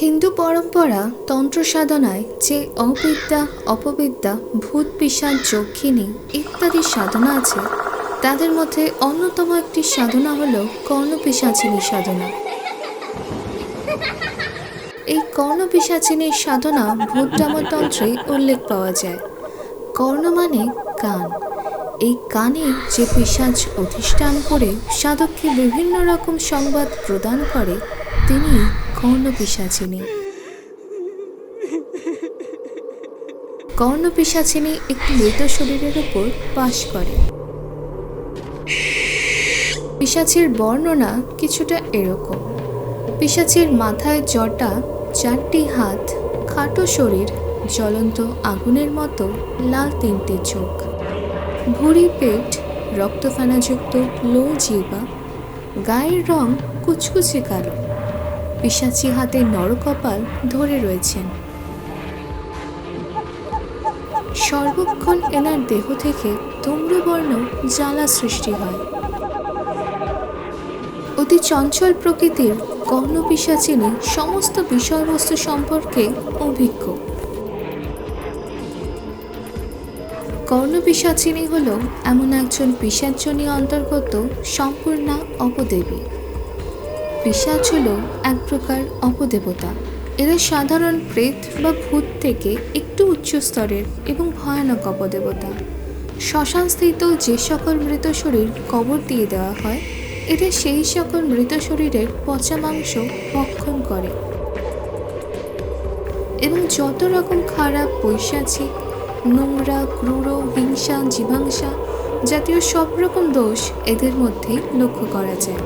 হিন্দু পরম্পরা তন্ত্র সাধনায় যে অবিদ্যা, অপবিদ্যা, ভূত পিসাচ, যক্ষিণী ইত্যাদি সাধনা আছে, তাদের মধ্যে অন্যতম একটি সাধনা হল কর্ণপিসাচিনী সাধনা। এই কর্ণপিসাচিনীর সাধনা ভূতডামতন্ত্রে উল্লেখ পাওয়া যায়। কর্ণ মানে কান। এই কানে যে পিসাচ অধিষ্ঠান করে সাধককে বিভিন্ন রকম সংবাদ প্রদান করে, তিনি কর্ণপিসাচিনী কর্ণপিসাচিনী একটি মৃত শরীরের উপর বাস করে। পিসাচির বর্ণনা কিছুটা এরকম। পিসাচির মাথায় জটা চারটি হাত, খাটো শরীর, জ্বলন্ত আগুনের মতো লাল তিনটে চোখ। ভুঁড়ি পেট, রক্তফেনাযুক্ত লো জিবা গায়ের রং কুচকুচে কালো। পিসাচি হাতে নরকপাল ধরে রয়েছেন। সর্বক্ষণ এনার দেহ থেকে ধূম্রবর্ণ জ্বালা সৃষ্টি হয়। অতি চঞ্চল প্রকৃতির কর্ণপিসাচিনী সমস্ত বিষয়বস্তু সম্পর্কে অভিজ্ঞ। কর্ণপিসাচিনী হল এমন একজন পিসাচনী অন্তর্গত সম্পূর্ণা অপদেবী। পিসাচ হল এক প্রকার অপদেবতা। এরা সাধারণ প্রেত বা ভূত থেকে একটু উচ্চ স্তরের এবং ভয়ানক অপদেবতা। শ্মশানস্থিত যে সকল মৃত শরীর কবর দিয়ে দেওয়া হয় এরা সেই সকল মৃত শরীরের পচা মাংস ভক্ষণ করে। এবং যত রকম খারাপ পৈশাচিক নোংরা, ক্রূর, হিংসা, জীবাংসা জাতীয় সব রকম দোষ এদের মধ্যেই লক্ষ্য করা যায়।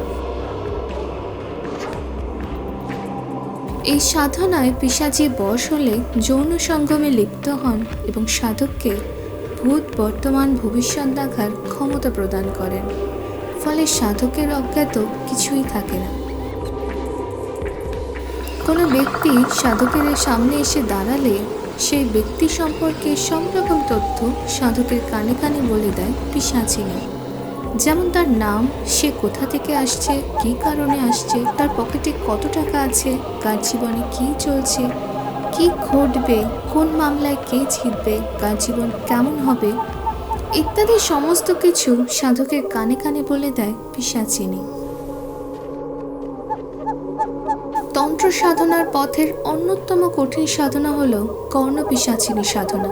এই সাধনায় পিসাচি বশ হলে যৌন সঙ্গমে লিপ্ত হন এবং সাধককে ভূত বর্তমান ভবিষ্যৎ দেখার ক্ষমতা প্রদান করেন। ফলে সাধকের অজ্ঞাত কিছুই থাকে না। কোনো ব্যক্তি সাধকের সামনে এসে দাঁড়ালে সেই ব্যক্তি সম্পর্কে সব রকম তথ্য সাধকের কানে কানে বলে দেয় পিসাচিনী। যেমন তার নাম, সে কোথা থেকে আসছে, কী কারণে আসছে, তার পকেটে কত টাকা আছে কার জীবনে কী চলছে, কি ঘটবে, কোন মামলায় কে জিতবে কার জীবন কেমন হবে, ইত্যাদি সমস্ত কিছু সাধকের কানে কানে বলে দেয় পিসাচিনী। তন্ত্র সাধনার পথের অন্যতম কঠিন সাধনা হল কর্ণপিসাচিনী সাধনা।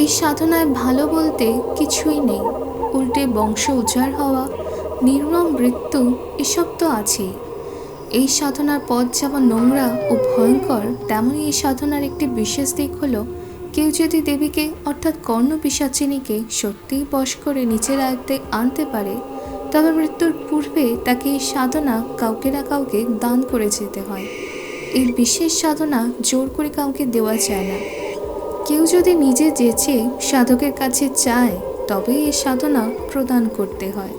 এই সাধনায় ভালো বলতে কিছুই নেই। উল্টে বংশ উজাড় হওয়া, নির্মম মৃত্যু এসব তো আছেই। এই সাধনার পথ যেমন নোংরা ও ভয়ঙ্কর, তেমনই এই সাধনার একটি বিশেষ দিক হলো, কেউ যদি দেবীকে, অর্থাৎ কর্ণ পিসাচিনীকে সত্যিই বশ করে নিচের আয়ত্তে আনতে পারে, তবে মৃত্যুর পূর্বে তাকে এই সাধনা কাউকে না কাউকে দান করে যেতে হয়। এই বিশেষ সাধনা জোর করে কাউকে দেওয়া যায় না। কেউ যদি নিজে যেচে সাধকের কাছে চায় তবেই এই সাধনা প্রদান করতে হয়।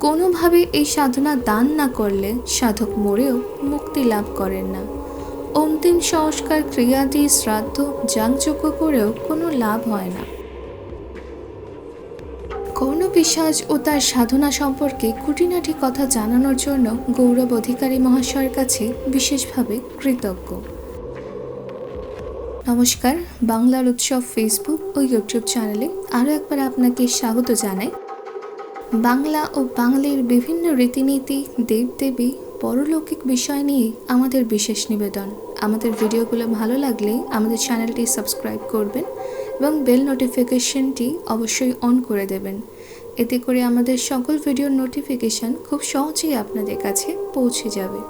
কোনোভাবে এই সাধনা দান না করলে সাধক মরেও মুক্তি লাভ করেন না। অন্তিম সংস্কার ক্রিয়াদি শ্রাদ্ধ যাগযজ্ঞ করেও কোনো লাভ হয় না। কর্ণপিসাজ ও তার সাধনা সম্পর্কে খুঁটিনাটি কথা জানানোর জন্য গৌরব অধিকারী মহাশয়ের কাছে বিশেষভাবে কৃতজ্ঞ। নমস্কার, বাংলার উৎসব ফেসবুক ও ইউটিউব চ্যানেলে আরও একবার আপনাকে স্বাগত জানাই। বাংলা ও বাঙালির বিভিন্ন রীতিনীতি, দেবদেবী, পরলৌকিক বিষয় নিয়ে আমাদের বিশেষ নিবেদন। আমাদের ভিডিওগুলো ভালো লাগলে আমাদের চ্যানেলটি সাবস্ক্রাইব করবেন এবং বেল নোটিফিকেশনটি অবশ্যই অন করে দেবেন। এতে করে আমাদের সকল ভিডিওর নোটিফিকেশন খুব সহজেই আপনাদের কাছে পৌঁছে যাবে।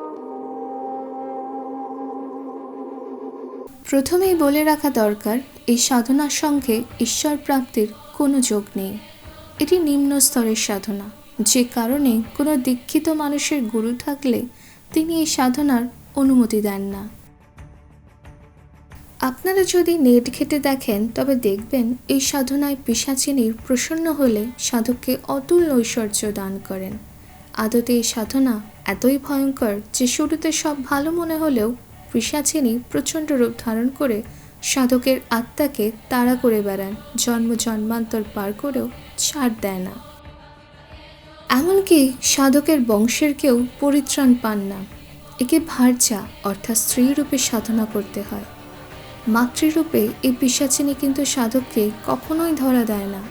প্রথমেই বলে রাখা দরকার, এই সাধনার সঙ্গে ঈশ্বর প্রাপ্তির কোনো যোগ নেই। এটি নিম্ন স্তরের সাধনা। যে কারণে কোনো দীক্ষিত মানুষের গুরু থাকলে তিনি এই সাধনার অনুমতি দেন না। আপনারা যদি নেট ঘেটে দেখেন, তবে দেখবেন এই সাধনায় পিসাচিনীর প্রসন্ন হলে সাধককে অতুল ঐশ্বর্য দান করেন। আদতে এই সাধনা এতই ভয়ঙ্কর যে শুরুতে সব ভালো মনে হলেও পিসাচিনী প্রচণ্ড রূপ ধারণ করে সাধকের আত্মাকে তাড়া করে বেড়ান জন্ম জন্মান্তর পার করেও ছাড় দেয় না। এমনকি সাধকের বংশের কেউ পরিত্রাণ পান না। একে ভার্যা অর্থাৎ স্ত্রী রূপে সাধনা করতে হয়। মাতৃরূপে এই পিসাচিনী কিন্তু সাধককে কখনোই ধরা দেয় না।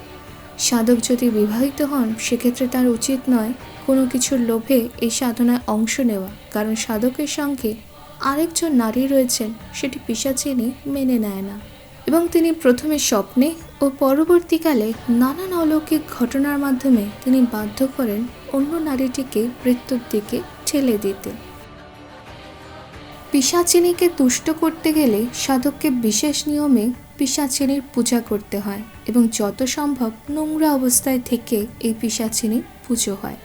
সাধক যদি বিবাহিত হন, সেক্ষেত্রে তার উচিত নয় কোনো কিছুর লোভে এই সাধনায় অংশ নেওয়া, কারণ সাধকের সঙ্গে আরেকজন নারী রয়েছেন, সেটি পিসাচিনী মেনে নেয় না। এবং তিনি প্রথমে স্বপ্নে ও পরবর্তীকালে নানান অলৌকিক ঘটনার মাধ্যমে তিনি বাধ্য করেন অন্য নারীটিকে মৃত্যুর দিকে ঠেলে দিতে। পিসাচিনীকে তুষ্ট করতে গেলে সাধককে বিশেষ নিয়মে পিসাচিনীর পূজা করতে হয় এবং যত সম্ভব নোংরা অবস্থায় থেকে এই পিসাচিনীর পুজো হয়।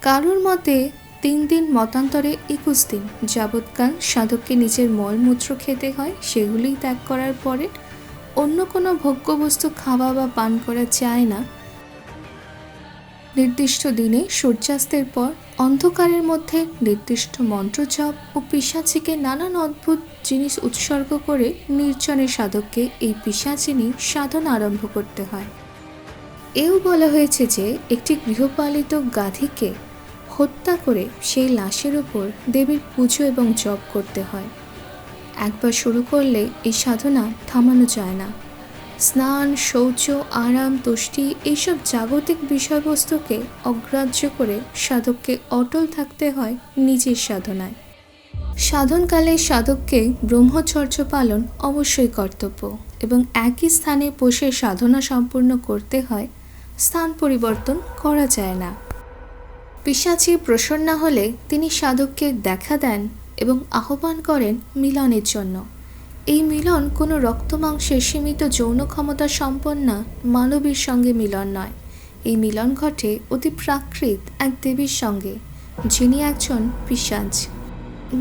কারোর মতে তিন দিন মতান্তরে একুশ দিন। যাবৎকাল সাধককে নিজের মলমূত্র খেতে হয় সেগুলি ত্যাগ করার পরে অন্য কোনো ভোগ্যবস্তু খাওয়া বা পান করা যায় না। নির্দিষ্ট দিনে সূর্যাস্তের পর অন্ধকারের মধ্যে নির্দিষ্ট মন্ত্র জপ ও পিসাচিকে নানান অদ্ভুত জিনিস উৎসর্গ করে নির্জনে সাধককে এই পিসাচিনী সাধন আরম্ভ করতে হয়। এও বলা হয়েছে যে একটি গৃহপালিত গাধীকে হত্যা করে সেই লাশের উপর দেবীর পুজো এবং জপ করতে হয়। একবার শুরু করলে এই সাধনা থামানো যায় না। স্নান, শৌচ, আরাম, তুষ্টি এইসব জাগতিক বিষয়বস্তুকে অগ্রাহ্য করে সাধককে অটল থাকতে হয় নিজের সাধনায়। সাধনকালে সাধককে ব্রহ্মচর্য পালন অবশ্যই কর্তব্য এবং একই স্থানে বসে সাধনা সম্পূর্ণ করতে হয়, স্থান পরিবর্তন করা যায় না। পিসাচি প্রসন্ন হলে তিনি সাধককে দেখা দেন এবং আহ্বান করেন মিলনের জন্য। এই মিলন কোনো রক্তমাংসের সীমিত যৌন ক্ষমতা সম্পন্ন মানবীর সঙ্গে মিলন নয়। এই মিলন ঘটে অতি প্রাকৃত এক দেবীর সঙ্গে, যিনি একজন পিসাজ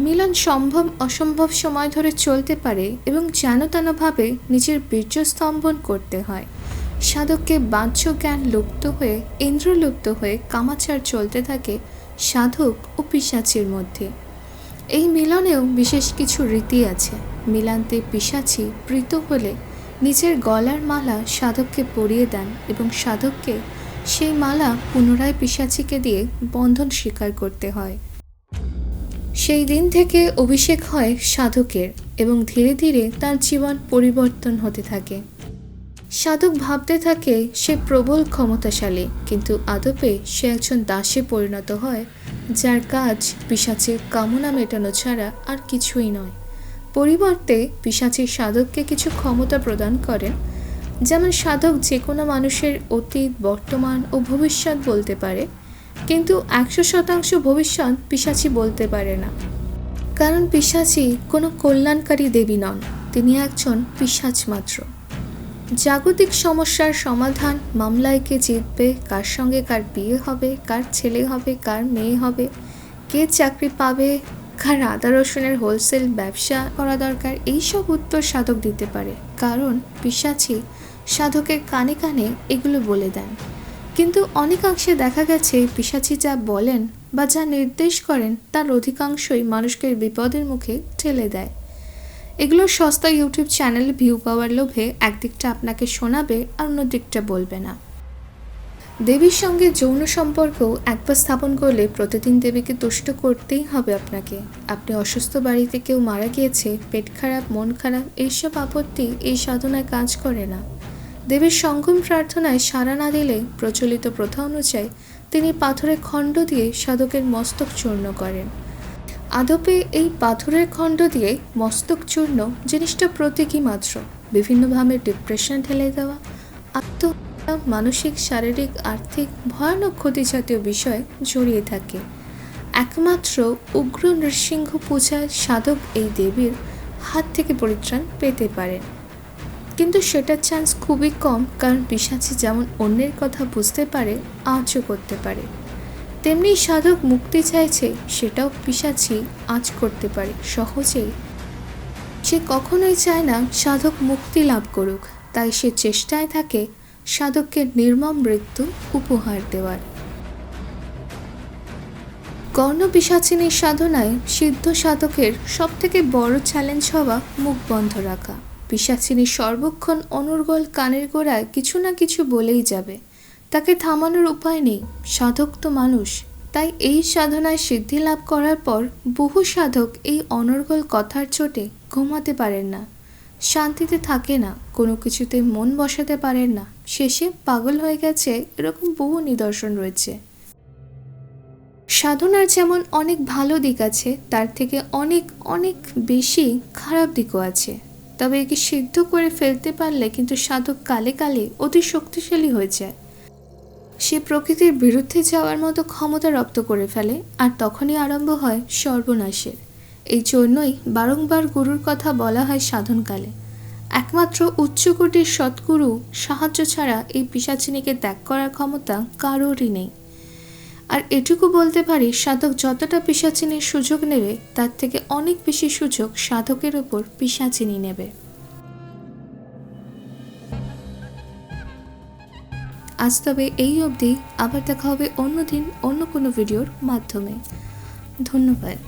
মিলন সম্ভব, অসম্ভব সময় ধরে চলতে পারে এবং যেন তেনভাবে নিজের বীর্যস্তম্ভন করতে হয়। সাধককে বাহ্য জ্ঞান লুপ্ত হয়ে, ইন্দ্রলুপ্ত হয়ে কামাচার চলতে থাকে সাধক ও পিসাচির মধ্যে। এই মিলনেও বিশেষ কিছু রীতি আছে। মিলান্তে পিসাচি প্রীত হলে নিজের গলার মালা সাধককে পরিয়ে দেন এবং সাধককে সেই মালা পুনরায় পিসাচিকে দিয়ে বন্ধন স্বীকার করতে হয়। সেই দিন থেকে অভিষেক হয় সাধকের এবং ধীরে ধীরে তার জীবন পরিবর্তন হতে থাকে। সাধক ভাবতে থাকে সে প্রবল ক্ষমতাশালী, কিন্তু আদপে সে একজন দাসে পরিণত হয়, যার কাজ পিসাচের কামনা মেটানো ছাড়া আর কিছুই নয়। পরিবর্তে পিসাচি সাধককে কিছু ক্ষমতা প্রদান করেন, যেমন সাধক যে কোনো মানুষের অতীত, বর্তমান ও ভবিষ্যৎ বলতে পারে, কিন্তু একশো শতাংশ ভবিষ্যৎ পিসাচি বলতে পারে না। কারণ পিসাচি কোনো কল্যাণকারী দেবী নন, তিনি একজন পিসাচ মাত্র। জাগতিক সমস্যার সমাধান মামলায় কে জিতবে, কার সঙ্গে কার বিয়ে হবে, কার ছেলে হবে, কার মেয়ে হবে, কে চাকরি পাবে, কার আদা রসুনের হোলসেল ব্যবসা করা দরকার এইসব উত্তর সাধক দিতে পারে। কারণ পিসাচি সাধকের কানে কানে এগুলো বলে দেন। কিন্তু অনেকাংশে দেখা গেছে পিসাচি যা বলেন বা যা নির্দেশ করেন তার অধিকাংশই মানুষকে বিপদের মুখে ঠেলে দেয়। এগুলো সস্তা ইউটিউব চ্যানেলে ভিউ পাওয়ার লোভে একদিকটা আপনাকে শোনাবে আর অন্য দিকটা বলবে না। দেবীর সঙ্গে যৌন সম্পর্ক একবার স্থাপন করলে প্রতিদিন দেবীকে তুষ্ট করতেই হবে আপনাকে। আপনি অসুস্থ বাড়িতে কেউ মারা গিয়েছে, পেট খারাপ, মন খারাপ, এইসব আপত্তি, এই সাধনায় কাজ করে না। দেবীর সঙ্গম প্রার্থনায় সাড়া না দিলে প্রচলিত প্রথা অনুযায়ী তিনি পাথরের খণ্ড দিয়ে সাধকের মস্তক চূর্ণ করেন। আদপে এই পাথরের খণ্ড দিয়ে মস্তক চূর্ণ জিনিসটা প্রতীকী মাত্র। বিভিন্নভাবে ডিপ্রেশন ঠেলে দেওয়া, আত্মহত্যা, মানসিক, শারীরিক, আর্থিক, ভয়ানক ক্ষতি জাতীয় বিষয় জড়িয়ে থাকে। একমাত্র উগ্র নৃসিংহ পূজায় সাধক এই দেবীর হাত থেকে পরিত্রাণ পেতে পারেন কিন্তু সেটার চান্স খুবই কম, কারণ পিসাচি যেমন অন্যের কথা বুঝতে পারে, আজও করতে পারে। তেমনি সাধক মুক্তি চাইছে, সেটাও পিসাচি আজ করতে পারে সহজেই সে কখনোই চায় না সাধক মুক্তি লাভ করুক, তাই সে চেষ্টায় থাকে সাধককে নির্মম মৃত্যু উপহার দেওয়ার। কর্ণ পিসাচিনীর সাধনায় সিদ্ধ সাধকের সবথেকে বড় চ্যালেঞ্জ হওয়া মুখ বন্ধ রাখা। পিসাচিনী সর্বক্ষণ অনর্গল কানের গোড়ায় কিছু না কিছু বলেই যাবে। তাকে থামানোর উপায় নেই। সাধক তো মানুষ। তাই এই সাধনায় সিদ্ধি লাভ করার পর বহু সাধক এই অনর্গল কথার চোটে ঘুমাতে পারেন না। শান্তিতে থাকে না। কোনো কিছুতে মন বসাতে পারেন না। শেষে পাগল হয়ে গেছে এরকম বহু নিদর্শন রয়েছে। সাধনার যেমন অনেক ভালো দিক আছে, তার থেকে অনেক অনেক বেশি খারাপ দিকও আছে। তবে একে সিদ্ধ করে ফেলতে পারলে কিন্তু সাধক কালে কালে অতি শক্তিশালী হয়ে যায়। সে প্রকৃতির বিরুদ্ধে যাওয়ার মতো ক্ষমতা রপ্ত করে ফেলে, আর তখনই আরম্ভ হয় সর্বনাশের। এই জন্যই বারংবার গুরুর কথা বলা হয় সাধনকালে। একমাত্র উচ্চকোটির সৎগুরু সাহায্য ছাড়া এই পিসাচিনীকে ত্যাগ করার ক্ষমতা কারোরই নেই। আর এটুকু বলতে পারি, সাধক যতটা পিসাচিনীর সুযোগ নেবে, তার থেকে অনেক বেশি সুযোগ সাধকের ওপর পিসাচিনী নেবে। আজ তবে এই অবধি আবার দেখা হবে অন্যদিন অন্য কোনো ভিডিওর মাধ্যমে। ধন্যবাদ।